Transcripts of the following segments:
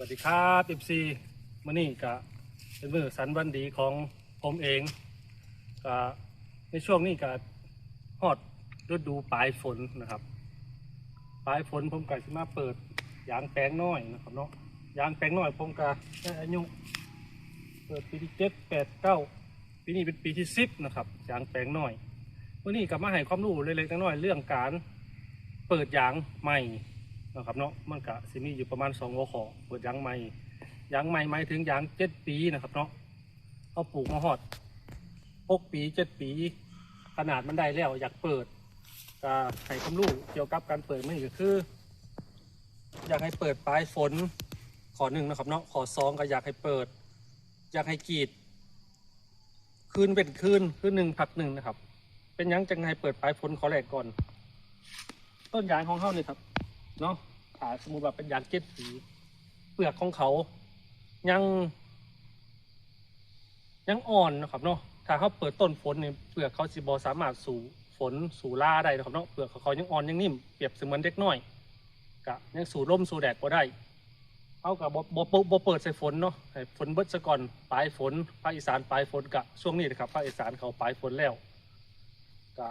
สวัสดีครับอิฟซีมื่อนี้ก็เป็นมือสันวันดีของผมเองก็ในช่วงนี้ก็ฮอดฤดูปลายฝนนะครับ ปลายฝนผมก็จะมาเปิดยางแปลงน้อยนะครับเนาะยางแปลงน้อยผมก็ได้อายุเปิดปีที่เจ็ดแปดเก้าปีนี้เป็นปีที่สิบนะครับยางแปลงน้อยมื่อนี้ก็มาให้ความรู้เล็กๆน้อยๆเรื่องการเปิดยางใหม่ นะครับเนาะมันก็สิมีอยู่ประมาณสองหัวขอเปิดยางใหม่ยางใหม่หมายถึงยางเจ็ดปีนะครับเนาะเขาปลูกมาหอดหกปีเจ็ดปี ขนาดมันได้แล้วอยากเปิดก็ให้ความรู้เกี่ยวกับการเปิดมันก็คือ อยากให้เปิดปลายฝนขอหนึ่งนะครับเนาะขอสองก็อยากให้เปิด อยากให้กีดคืนเป็นคืนคืนหนึ่งผักหนึ่งนะครับ เป็นยังจังให้เปิดปลายฝนขอแรกก่อน ต้นยางของเขาเนี่ยครับเนาะ ถ้าสมมติว่าเป็นยางเจ็ดสี เปลือกของเขายัง ยังอ่อนนะครับเนาะถ้าเขาเปิดต้นฝนเนี่ยเปลือกเขาสิบอสามารถสู่ฝนสู่ล่าได้นะครับเนาะเปลือกของเขายังอ่อนยังนิ่มเปรียบเสมือนเด็กน้อยกะยังสู่ร่มสู่แดดก็ได้เอากับบบบเปิดใส่ฝนเนาะฝนเบิดซะก่อนปลายฝนภาคอีสานปลายฝนกะช่วงนี้นะครับภาคอีสานเขาปลายฝนแล้วกะ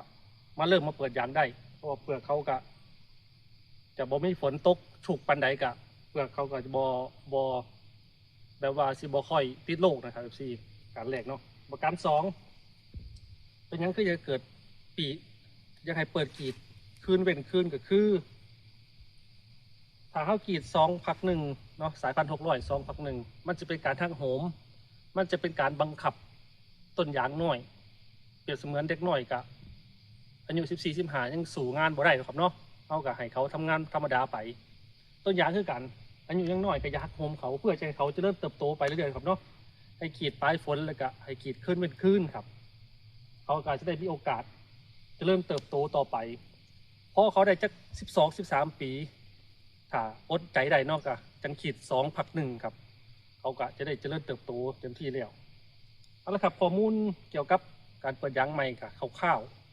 มาเริ่มมาเปิดยางได้เพราะว่าเปลือกเขากะ จะบ่มีฝนตกฉุกปันใดกะเปลือเขาก็จะบ่บ่แบบว่าสิบ่ค่อยติดโรคนะครับซีการแรกเนาะประการสองเป็นยังคือจะเกิดปียังให้เปิดกรีดคืนเว้นคืนก็คือ ถ้าเขากรีดสองพักหนึ่งเนาะสายพันหกร้อยสองพักหนึ่งมันจะเป็นการทั้งโหม มันจะเป็นการบังคับต้นยางน้อย เปรียบเสมือนเด็กน้อยกะอายุสิบสี่สิบห้ายังสู่งานบ่ได้ครับเนาะ เอากับให้เขาทำงานธรรมดาไป ต้นยางคือกันอายุยังน้อยก็ยากโฮมเขาเพื่อจะให้เขาจะเริ่มเติบโตไปเรื่อยๆครับเนาะให้ขีดปลายฝนแล้วก็ให้ขีดขึ้นเป็นขึ้นครับ เขาก็จะได้มีโอกาส จะเริ่มเติบโตต่อไปเพราะเขาได้จักสิบสองสิบสามปีถ้าอดใจได้นอกจากจังขีดสองพักหนึ่งครับ เขาก็จะได้เจริญเติบโตเต็มที่แล้วเอาละครับข้อมูลเกี่ยวกับการเปิดยางใหม่กับคร่าวๆ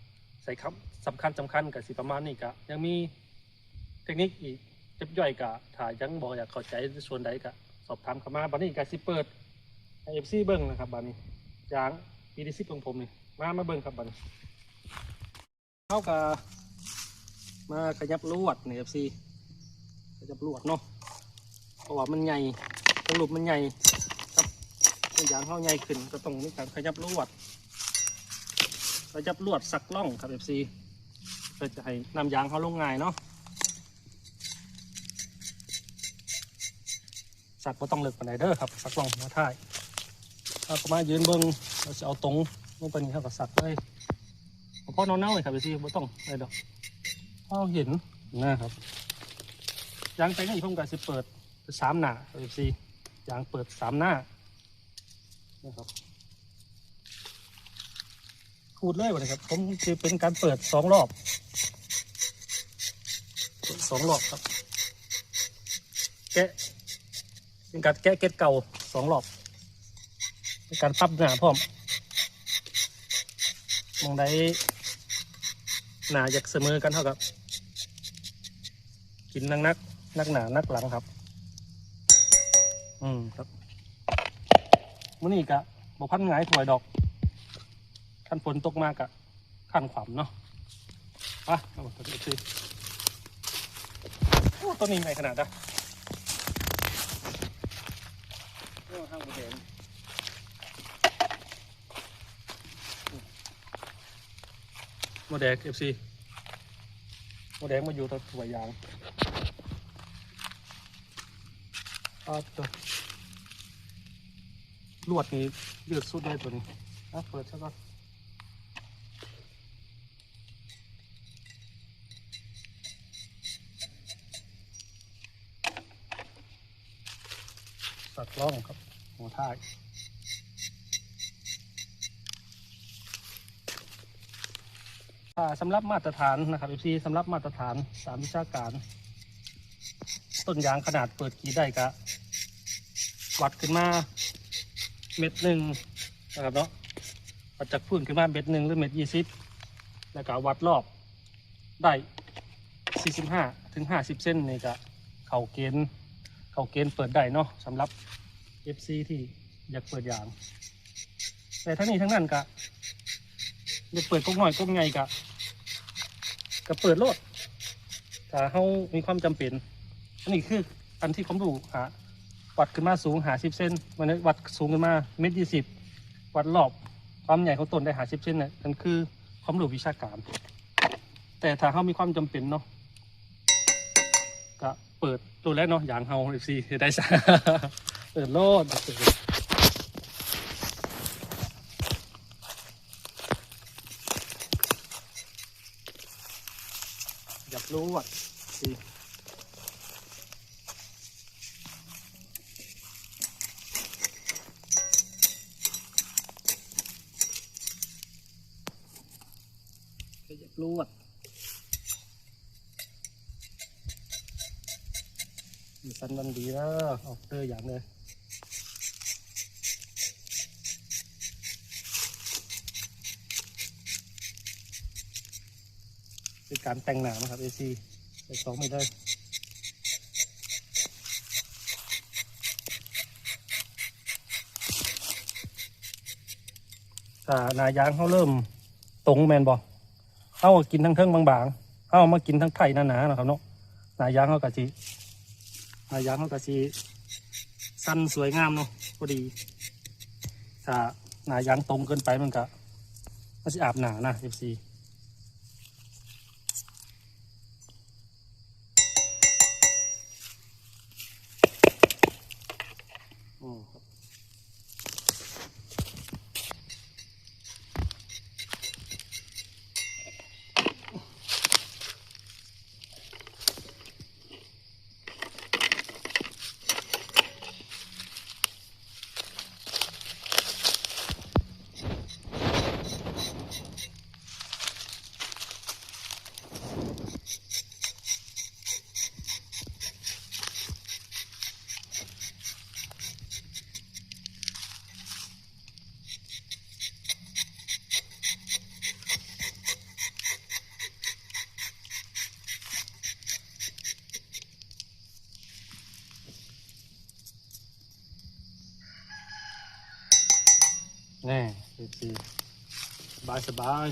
ใส่คำสำคัญสำคัญกับสิประมาณนี้กะยังมีเทคนิคอีกจิบย่อยกะถ้ายังบอกอยากเข้าใจส่วนใดกะสอบถามเข้ามาบันนี้กะสิเปิดเอฟซีเบิ้งนะครับบันนี้ยางปีที่สิบของผมนี่มามาเบิ้งครับบัดนี้เข้ากับมาขยับลวดในเอฟซีขยับลวดเนาะเพราะว่ามันใหญ่สรุปมันใหญ่ครับยางเข้าใหญ่ขึ้นก็ต้องมีการขยับลวด ราจะลวดสักล่องครับ FC เพื่อจะให้นำยางเขาลงง่ายเนาะสักก็ต้องเลิกปานใดเด้อครับสักล่องมาท้ายถ้าก็มายืนเบิ้งเราจะเอาตรงลงไปนี่เท่ากับสักเลยเอาพ่อน้องเน่าเลยครับ FC ไม่ต้องอะไรดอกพ่อเห็นนะครับยางไปนี่ผมก็จะเปิดสามหน้าครับ FC ยางเปิดสามหน้านะครับ พูดเลยวันนี้ครับ ผมคือเป็นการเปิดสองรอบสองรอบครับ แกะเป็นการแกะเก็ดเก่าสองรอบเป็นการปรับหนาพร้อมมองได้หนาอยากเสมอกันเท่ากับ กินนักนักนักหนานักหลังครับ อืมครับมื่อนี้กะบอกพันหงายถวยดอก ขั้นฝนตกมากอะขั้นขวำเนาะไปเอาตัวนี้สิโอ้ต้นนี้ใหญ่ขนาดนะโอ้ห้างบุเห็นโมเดลเอฟซีโมเดลมาอยู่ตัวสวยยางเอาตัวลวดนี้ยืดสุดได้ตัวนี้อะเปิดซะก่อน สักล่องครับ หัวท้ายสำหรับมาตรฐานนะครับอีซีสำหรับมาตรฐานสามวิชาการ ต้นยางขนาดเปิดกี่ได้กะวัดขึ้นมาเม็ดหนึ่งนะครับเนาะวัดจากพื้นขึ้นมาเม็ดหนึ่งหรือเม็ดยี่สิบแล้วก็วัดรอบได้สี่สิบห้าถึงห้าสิบเส้นนี่ก็เข่าเกณฑ์ เขาเกณฑ์เปิดได้เนาะสำหรับ FC ที่อยากเปิดยาง แต่ทั้งนี้ทั้งนั้นกะอยากเปิดก๊กหน่อยก๊กไงกะก็เปิดโลดถ้าเขามีความจำเป็น อันนี้คืออันที่ผมดูหาวัดขึ้นมาสูงหาสิบเซนมันวัดสูงขึ้นมาเมตรยี่สิบวัดรอบความใหญ่ของต้นได้หาสิบเซนเนี่ยนั่นคือความรู้วิชาการ แต่ถ้าเขามีความจำเป็นเนาะ เปิดตัวแรกเนาะอย่างเฮาเอฟซีได้ซะเปิดโลดอยากรู้อะสิขยับลวดมี สันวันดีแล้วออกเตอร์อย่างเลยเป็นการแต่งหนานะครับ AC ใส่สองไม่ได้อ่านายางเขาเริ่มตรงแมนบอเขากินทั้งเทิงบางๆเขามากินทั้งไข่หนาๆนะครับเนาะนายางเขากะจี ยางเขากะจีสั้นสวยงามเนาะพอดี ถ้าหนายางตรงเกินไปมันก็มันจะอาบหนานะเอฟซีอืม แน่เอฟซีสบายสบาย